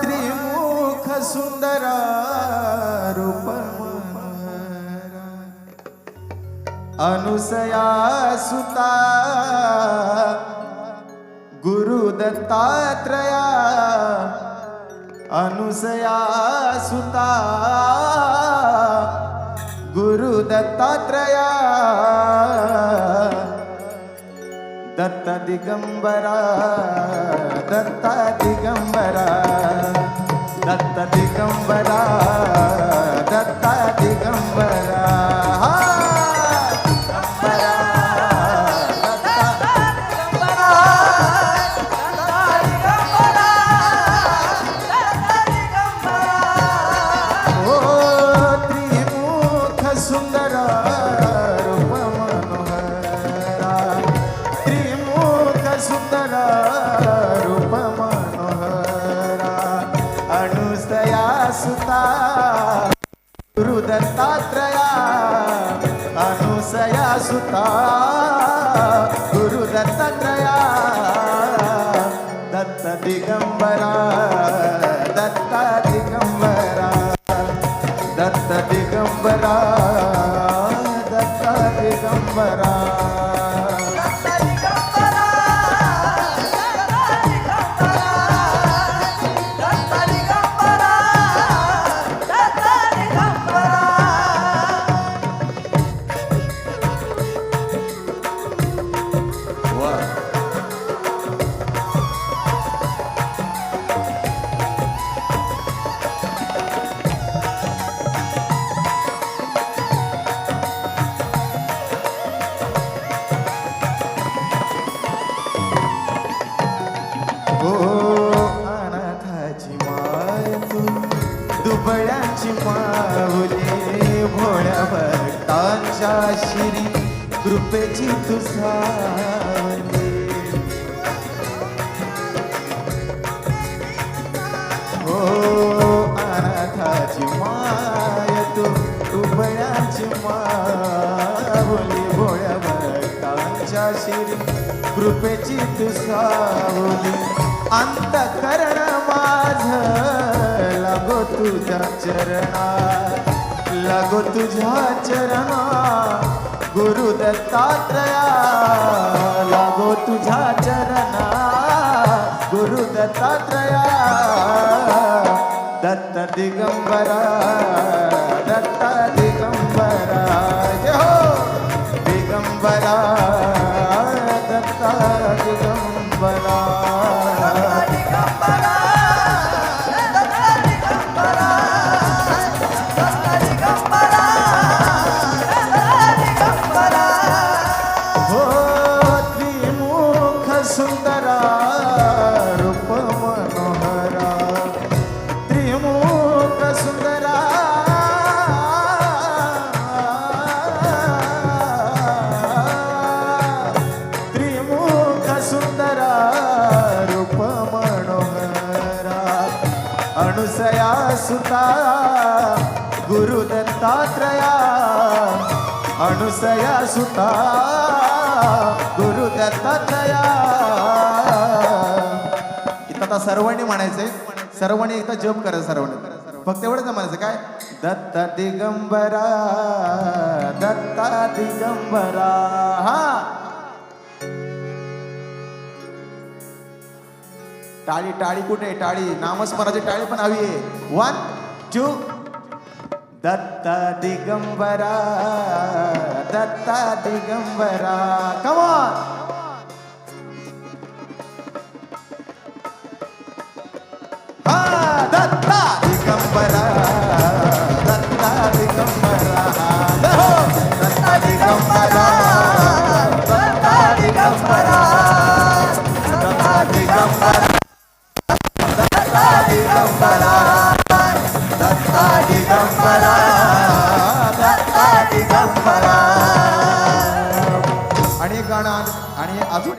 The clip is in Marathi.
त्रिमुख सुंदरा रूप अनुसया सुता गुरु दत्तात्रया अनुसया सुता दत्तात्रया। दत्त दिगंबरा दत्त दिगंबरा दत्त दिगंबरा दत्त दिगंबरा ದತ್ತಾತ್ರಯ ಅನುಸಯ ಸುತ ಗುರು ದತ್ತಾತ್ರಯ ದತ್ತ ದಿಗಂಬರ ದತ್ತ ದಿಗಂಬರ ದತ್ತ ದಿಗಂಬರ ದತ್ತ ದಿಗಂಬರ दुबळ्याची माऊली भोळ्या भक्तांच्या श्री कृपेची तुझा हो अनाथाची माय तू दुबळ्याची माऊली भोळ्या भक्तांच्या श्री कृपेची तू सावली अंतकरण माझ लागो तुझ्या चरणा, लागो तुझ्या चरणा, गुरु दत्तात्रया, लागो तुझ्या चरणा, गुरु दत्तात्रया। दत्त दिगंबरा दत्त दिगंबरा हो। दिगंबरा। సుందరా రూప మనోహరా త్రిమూర్త సుందరా. త్రిమూర్త సుందరా రూప మనోహరా అనుసయా సుత గురుదత్తాత్రయా अनुसया सुता गुरु दत्तात्रया इथं आता सर्वांनी म्हणायचंय. सर्वांनी एकदा जप करा सर्वांनी फक्त एवढंच म्हणायचं. काय? दत्त दिगंबरा दत्ता दिगंबरा. हा. टाळी टाळी कुठे? टाळी. नामस्मराची टाळी पण हवी आहे. One two Datta Digambara, Datta Digambara, come on! Digambara आणि गाणं आणि अजून